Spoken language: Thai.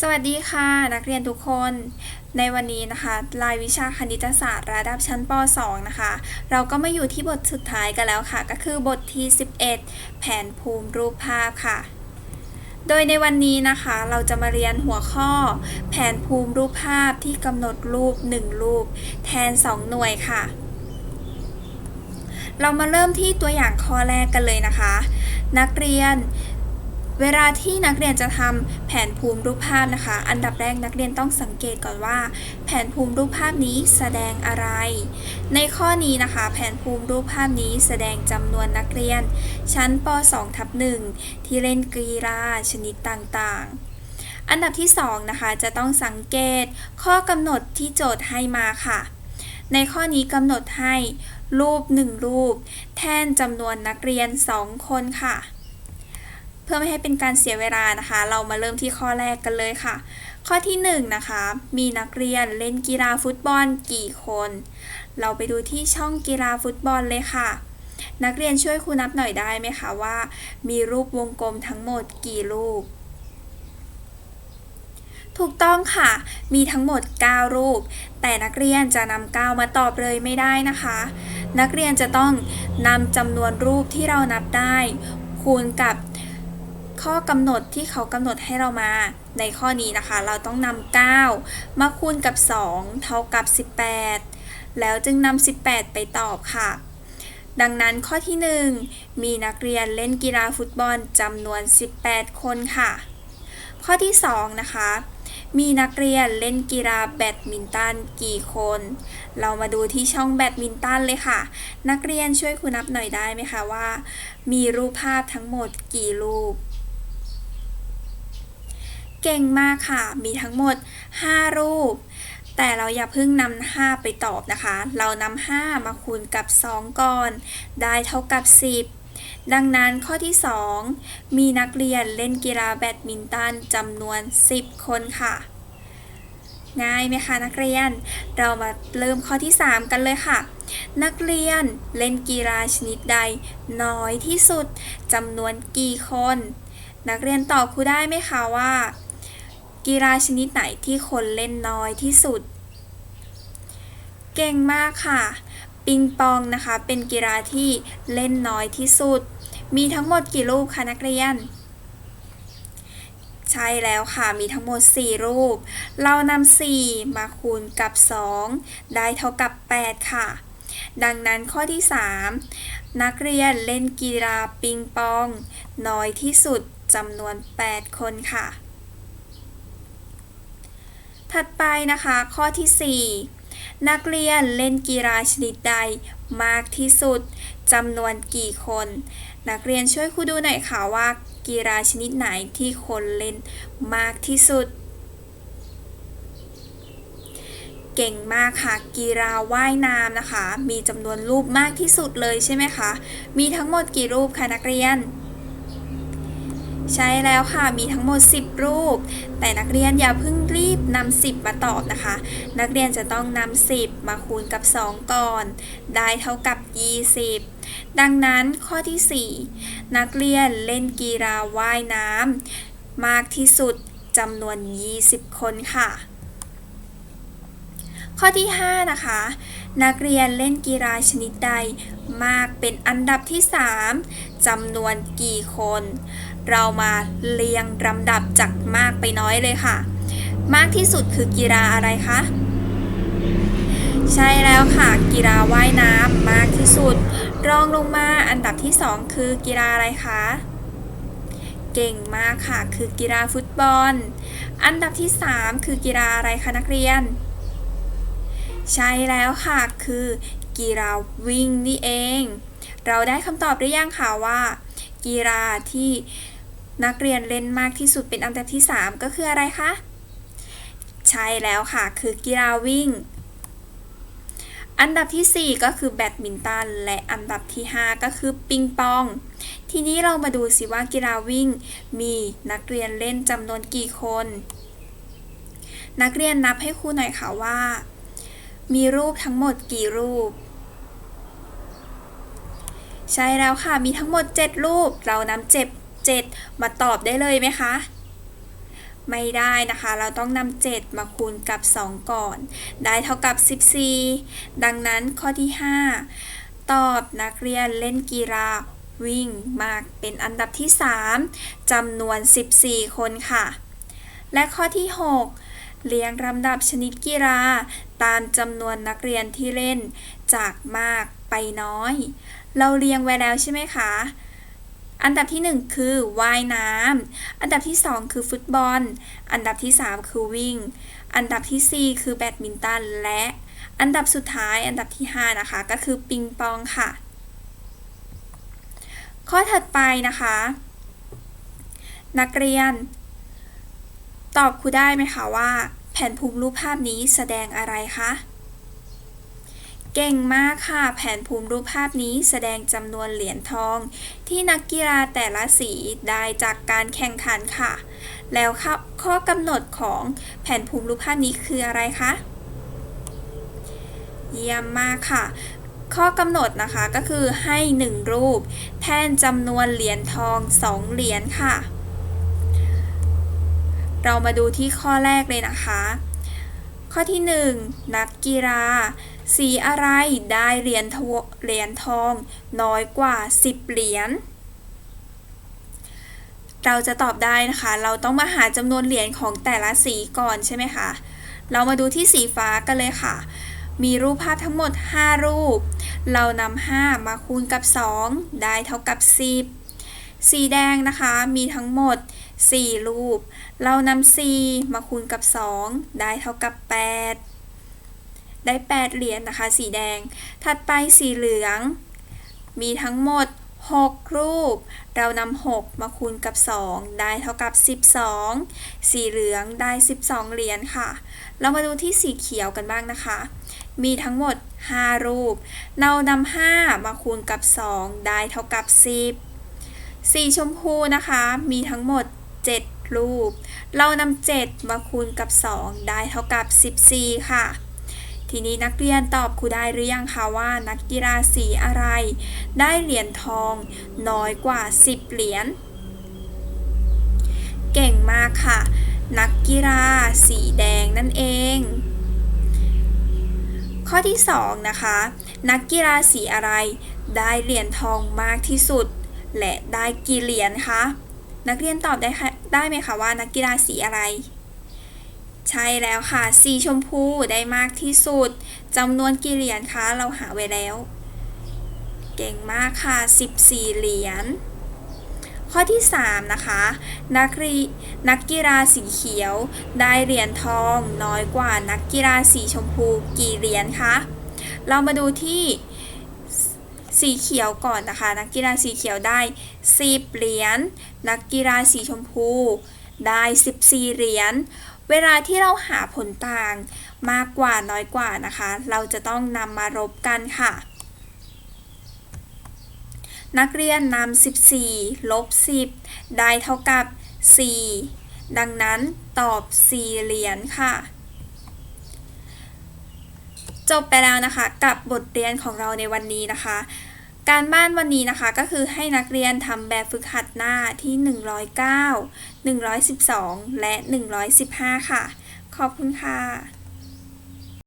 สวัสดีค่ะนักเรียนทุกคนในวันนี้นะคะรายวิชาคณิตศาสตร์ระดับชั้นป .2 นะคะ เราก็มาอยู่ที่บทสุดท้ายกันแล้วค่ะ ก็คือบทที่ 11 แผนภูมิรูปภาพค่ะ โดยในวันนี้นะคะเราจะมาเรียนหัวข้อ แผนภูมิรูปภาพที่กำหนดรูป 1 รูป แทน 2 หน่วยค่ะ เรามาเริ่มที่ตัวอย่างข้อแรกกันเลยนะคะ นักเรียน เวลาที่นักเรียนจะทำแผนภูมิรูปภาพนะคะ อันดับแรกนักเรียนต้องสังเกตก่อนว่า แผนภูมิรูปภาพนี้แสดงอะไร ในข้อนี้นะคะ แผนภูมิรูปภาพนี้แสดงจำนวนนักเรียน ชั้นป .2 ทับ1ที่เล่นกีฬาชนิดต่างๆอันดับที่ 2 นะคะ จะต้องสังเกตข้อกำหนดที่โจทย์ให้มาค่ะ ในข้อนี้กำหนดให้รูป 1 รูป แทนจำนวนนักเรียน 2 คนค่ะ เพื่อไม่ให้เป็นการเสียเวลานะคะ เรามาเริ่มที่ข้อแรกกันเลยค่ะ ข้อที่1นงนะคะ มีนักเรียนเล่นกีฬาฟุตบอลกี่คน เราไปดูที่ช่องกีฬาฟุตบอลเลยค่ะ นักเรียนช่วยครูนับหน่อยได้ไหมคะว่า มีรูปวงกลมทั้งหมดกี่รูปถูกต้องค่ะ มีทั้งหมด 9 รูป แต่นักเรียนจะนำ9มาตอบเลยไม่ได้นะคะ นักเรียนจะต้องนำจำนวนรูปที่เรานับได้ คูณกับ ข้อกำหนดที่เขากำหนดให้เรามา ในข้อนี้นะคะ เราต้องนำ9มาคูณกับ 2 เท่ากับ 18 แล้วจึงนำ18 ไปตอบค่ะ ดังนั้นข้อที่ 1 มีนักเรียนเล่นกีฬาฟุตบอลจำนวน 18 คนค่ะ ข้อที่ 2 นะคะ มีนักเรียนเล่นกีฬาแบดมินตันกี่คน เรามาดูที่ช่องแบดมินตันเลยค่ะ นักเรียนช่วยคุณนับหน่อยได้ไหมคะว่า มีรูปภาพทั้งหมดกี่รูป เก่งมากค่ะ มีทั้งหมด 5 รูป แต่เราอย่าเพิ่งนำ5ไปตอบนะคะ เรานำ5มาคูณกับ 2 ก่อน ได้เท่ากับ 10 ดังนั้นข้อที่ 2 มีนักเรียนเล่นกีฬาแบดมินตันจำนวน 10 คนค่ะ ง่ายไหมคะนักเรียน เรามาเริ่มข้อที่ 3 กันเลยค่ะนักเรียนเล่นกีฬาชนิดใด น้อยที่สุดจำนวนกี่คน นักเรียนตอบครูได้ไหมคะว่า กีฬาชนิดไหนที่คนเล่นน้อยที่สุด เก่งมากค่ะ ปิงปองนะคะ เป็นกีฬาที่เล่นน้อยที่สุด มีทั้งหมดกี่รูปคะนักเรียน ใช่แล้วค่ะ มีทั้งหมด 4 รูป เรานำ4มาคูณกับ 2 ได้เท่ากับ 8 ค่ะ ดังนั้นข้อที่ 3 นักเรียนเล่นกีฬาปิงปอง น้อยที่สุดจำนวน 8 คนค่ะ ถัดไปนะคะข้อที่ 4 นักเรียนเล่นกีฬาชนิดใดมากที่สุดจำนวนกี่คน นักเรียนช่วยครูดูหน่อยค่ะว่ากีฬาชนิดไหนที่คนเล่นมากที่สุด เก่งมากค่ะ กีฬาว่ายน้ำนะคะ มีจำนวนรูปมากที่สุดเลยใช่ไหมคะ มีทั้งหมดกี่รูปคะนักเรียน ใช่แล้วค่ะ มีทั้งหมด 10 รูป แต่นักเรียนอย่าเพิ่ง รีบนำ10 มาตอบนะคะ นักเรียนจะต้องนำ10 มาคูณกับ 2 ก่อน ได้เท่ากับ 20 ดังนั้นข้อที่ 4 นักเรียนเล่นกีฬาว่ายน้ำมากที่สุดจำนวน 20 คนค่ะ ข้อที่ 5 นะคะ นักเรียนเล่นกีฬาชนิดใดมากเป็นอันดับที่ 3จำนวนกี่คน เรามาเรียงลำดับจากมากไปน้อยเลยค่ะ มากที่สุดคือกีฬาอะไรคะ ใช่แล้วค่ะ กีฬาว่ายน้ำมากที่สุด รองลงมาอันดับที่ 2 คือกีฬาอะไรคะ เก่งมากค่ะ คือกีฬาฟุตบอล อันดับที่ 3 คือกีฬาอะไรคะนักเรียน ใช่แล้วค่ะ คือกีฬาวิ่งนี่เอง เราได้คำตอบหรือยังค่ะว่า กีฬาที่นักเรียนเล่นมากที่สุดเป็นอันดับที่ 3 ก็คืออะไรคะ ใช่แล้วค่ะคือกีฬาวิ่ง อันดับที่ 4 ก็คือแบดมินตัน และอันดับที่ 5 ก็คือปิงปอง ทีนี้เรามาดูสิว่ากีฬาวิ่ง มีนักเรียนเล่นจำนวนกี่คน นักเรียนนับให้ครูหน่อยค่ะว่า มีรูปทั้งหมดกี่รูปใช่แล้วค่ะ มีทั้งหมด 7 รูป เรานำเจ็ด7มาตอบได้เลยไหมคะ ไม่ได้นะคะ เราต้องนำ7มาคูณกับ 2 ก่อน ได้เท่ากับ 14 ดังนั้นข้อที่ 5 ตอบนักเรียนเล่นกีฬาวิ่งมากเป็นอันดับที่ 3จำนวน 14 คนค่ะ และข้อที่ 6 เรียงลำดับชนิดกีฬา ตามจำนวนนักเรียนที่เล่นจากมากไปน้อย เราเรียงไว้แล้วใช่ไหมคะ อันดับที่ 1 คือว่ายน้ำ อันดับที่ 2 คือฟุตบอล อันดับที่ 3 คือวิ่ง อันดับทีสี่ 4 คือแบดมินตัน และอันดับสุดท้ายอันดับที่ 5 นะคะ ก็คือปิงปองค่ะ ข้อถัดไปนะคะ นักเรียน ตอบครูได้ไหมคะว่า แผนภูมิรูปภาพนี้แสดงอะไรคะ เก่งมากค่ะ แผนภูมิรูปภาพนี้แสดงจำนวนเหรียญทอง ที่นักกีฬาแต่ละสีได้จากการแข่งขันค่ะ แล้วข้อกำหนดของแผนภูมิรูปภาพนี้คืออะไรคะเยี่ยมมากค่ะ ข้อกำหนดนะคะก็คือให้ 1 รูป แทนจำนวนเหรียญทอง 2 เหรียญค่ะ เรามาดูที่ข้อแรกเลยนะคะ ข้อที่ 1 นักกีฬา สีอะไรได้เหรียญทวเหรียญทองน้อยกว่า 10 เหรียญเราจะตอบได้นะคะ เราต้องมาหาจำนวนเหรียญของแต่ละสีก่อนใช่ไหมคะ เรามาดูที่สีฟ้ากันเลยค่ะ มีรูปภาพทั้งหมด 5 รูป เรานำ5มาคูณกับ 2 ได้เท่ากับ 10 สีแดงนะคะ มีทั้งหมด 4 รูป เรานำ4มาคูณกับ 2 ได้เท่ากับ 8 ได้ 8 เหรียญนนะคะ สีแดง ถัดไปสีเหลือง มีทั้งหมด 6 รูป เรานำ6มาคูณกับ 2 ได้เท่ากับ 12 สีเหลืองได้ 12 เหรียญค่ะ เรามาดูที่สีเขียวกันบ้างนะคะ มีทั้งหมด 5 รูป เรานำ5มาคูณกับ 2 ได้เท่ากับ 10สีชมพูนะคะ มีทั้งหมด 7 รูป เรานำ7มาคูณกับ 2 ได้เท่ากับ 14 ค่ะ ทีนี้นักเรียนตอบครูได้หรือยังคะว่านักกีฬาสีอะไร ได้เหรียญทองน้อยกว่า 10 เหรียญ เก่งมากค่ะ นักกีฬาสีแดงนั่นเองข้อที่ 2 นะคะ นักกีฬาสีอะไร ได้เหรียญทองมากที่สุด และได้กี่เหรียญคะ นักเรียนตอบได้ได้ไหมคะว่านักกีฬาสีอะไร ใช่แล้วค่ะ สีชมพูได้มากที่สุดจำนวนกี่เหรียญคะเราหาไว้แล้ว เก่งมากค่ะ 14 เหรียญข้อที่ 3 นะคะ นักรีนักกีฬาสีเขียว ได้เหรียญทองน้อยกว่านักกีฬาสีชมพูกี่เหรียญคะเรามาดูที่ สีเขียวก่อนนะคะ นักกีฬาสีเขียวได้10เหรียญนักกีฬาสีชมพูได้ 14 เหรียญเวลาที่เราหาผลต่างมากกว่าน้อยกว่านะคะ เราจะต้องนำมารบกันค่ะ นักเรียนนำ14 ลบ 10 ได้เท่ากับ 4 ดังนั้นตอบ 4 เหรียญค่ะ จบไปแล้วนะคะกับบทเรียนของเราในวันนี้นะคะ การบ้านวันนี้นะคะก็คือให้นักเรียนทำแบบฝึกหัดหน้าที่ 109 112 และ 115 ค่ะ ขอบคุณค่ะ